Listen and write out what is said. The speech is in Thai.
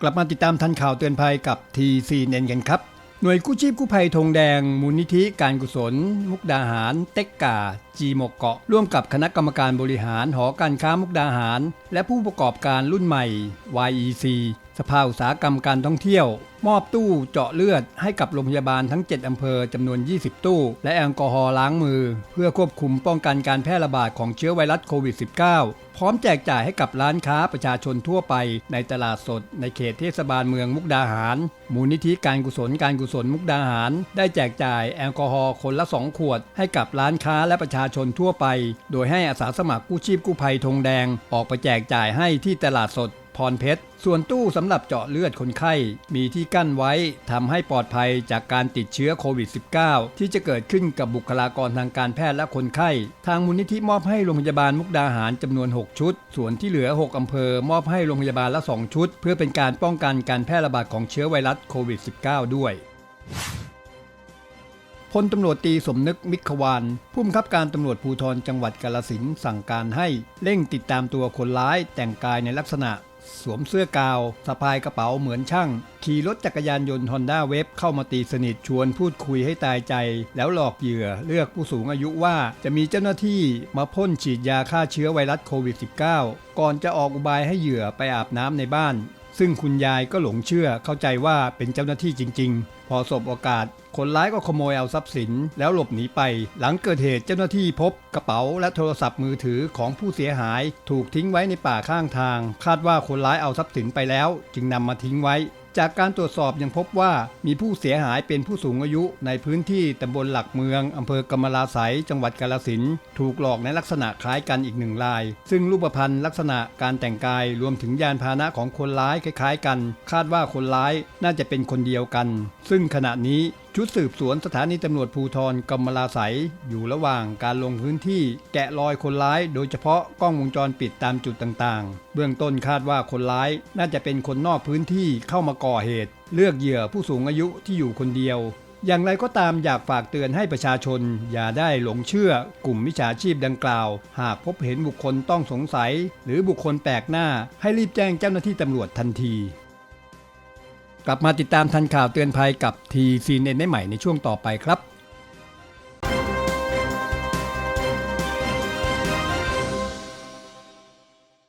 กลับมาติดตามทันข่าวเตือนภัยกับ TCN กันครับ หน่วยกู้ชีพกู้ภัยธงแดง มูลนิธิการกุศล มุกดาหาร เต็กกา จีหมกเกาะ ร่วมกับคณะกรรมการบริหารหอการค้ามุกดาหาร และผู้ประกอบการรุ่นใหม่ YEC สภาอุตสาหกรรมการท่องเที่ยว มอบตู้เจาะเลือดให้กับโรงพยาบาลทั้ง 7 อำเภอจำนวน 20 ตู้ และแอลกอฮอล์ล้างมือ เพื่อควบคุมป้องกันการแพร่ระบาดของเชื้อไวรัสโควิด -19 พร้อมแจกจ่ายให้กับร้านค้าประชาชนทั่วไป ในตลาดสด ในเขตเทศบาลเมืองมุกดาหาร มูลนิธิการกุศลการกุศลมุกดาหาร ได้แจกจ่ายแอลกอฮอล์คนละ 2 ขวด ให้กับร้านค้าและประชาชนทั่วไป โดยให้อาสาสมัครกู้ชีพกู้ภัยธงแดง ออกไปแจกจ่ายให้ที่ตลาดสด พรเพชร ส่วนตู้สำหรับเจาะเลือดคนไข้ มีที่กั้นไว้ทำให้ปลอดภัยจากการติดเชื้อโควิด -19 ที่จะเกิดขึ้นกับบุคลากรทางการแพทย์และคนไข้ ทางมูลนิธิมอบให้โรงพยาบาลมุกดาหารจำนวน 6 ชุด ส่วนที่เหลือ 6อำเภอมอบให้โรงพยาบาลละ 2 ชุด เพื่อเป็นการป้องกันการแพร่ระบาดของเชื้อไวรัสโควิด -19 ด้วย พลตำรวจตีสมนึกมิขวานผู้บังคับการตำรวจภูธรจังหวัดกาลสินสั่งการให้เร่งติดตามตัวคนร้ายแต่งกายในลักษณะ สวมเสื้อกาว สะพายกระเป๋าเหมือนช่าง ขี่รถจักรยานยนต์ฮอนด้าเวฟเข้ามาตีสนิทชวนพูดคุยให้ตายใจ แล้วหลอกเหยื่อเลือกผู้สูงอายุว่าจะมีเจ้าหน้าที่มาพ่นฉีดยาฆ่าเชื้อไวรัสโควิด -19 ก่อนจะออกอุบายให้เหยื่อไปอาบน้ำในบ้านซึ่งคุณยายก็หลงเชื่อเข้าใจว่าเป็นเจ้าหน้าที่จริง ๆ พอสบโอกาส คนร้ายก็ขโมยเอาทรัพย์สินแล้วหลบหนีไป หลังเกิดเหตุเจ้าหน้าที่พบกระเป๋าและโทรศัพท์มือถือของผู้เสียหาย ถูกทิ้งไว้ในป่าข้างทาง คาดว่าคนร้ายเอาทรัพย์สินไปแล้ว จึงนำมาทิ้งไว้จากการตรวจสอบยังพบว่ามีผู้เสียหายเป็นผู้สูงอายุในพื้นที่ตำบลหลักเมือง อำเภอกำมะลาไสยจังหวัดกาลสินถูกหลอกในลักษณะคล้ายกันอีกหนึ่งราย ซึ่งรูปพรรณลักษณะการแต่งกายรวมถึงยานพาหนะของคนร้ายคล้าย ๆ กัน คาดว่าคนร้ายน่าจะเป็นคนเดียวกัน ซึ่งขณะนี้ชุดสืบสวนสถานีตำรวจภูธรกำมะลาไสยอยู่ระหว่างการลงพื้นที่แกะรอยคนร้ายโดยเฉพาะกล้องวงจรปิดตามจุดต่างๆ เบื้องต้นคาดว่าคนร้ายน่าจะเป็นคนนอกพื้นที่เข้ามาก่อเหตุ เลือกเหยื่อผู้สูงอายุที่อยู่คนเดียว อย่างไรก็ตามอยากฝากเตือนให้ประชาชน อย่าได้หลงเชื่อกลุ่มมิจฉาชีพดังกล่าว หากพบเห็นบุคคลต้องสงสัย หรือบุคคลแปลกหน้าให้รีบแจ้งเจ้าหน้าที่ตำรวจทันที กลับมาติดตามทันข่าวเตือนภัยกับทีซีเนได้ใหม่ในช่วงต่อไปครับ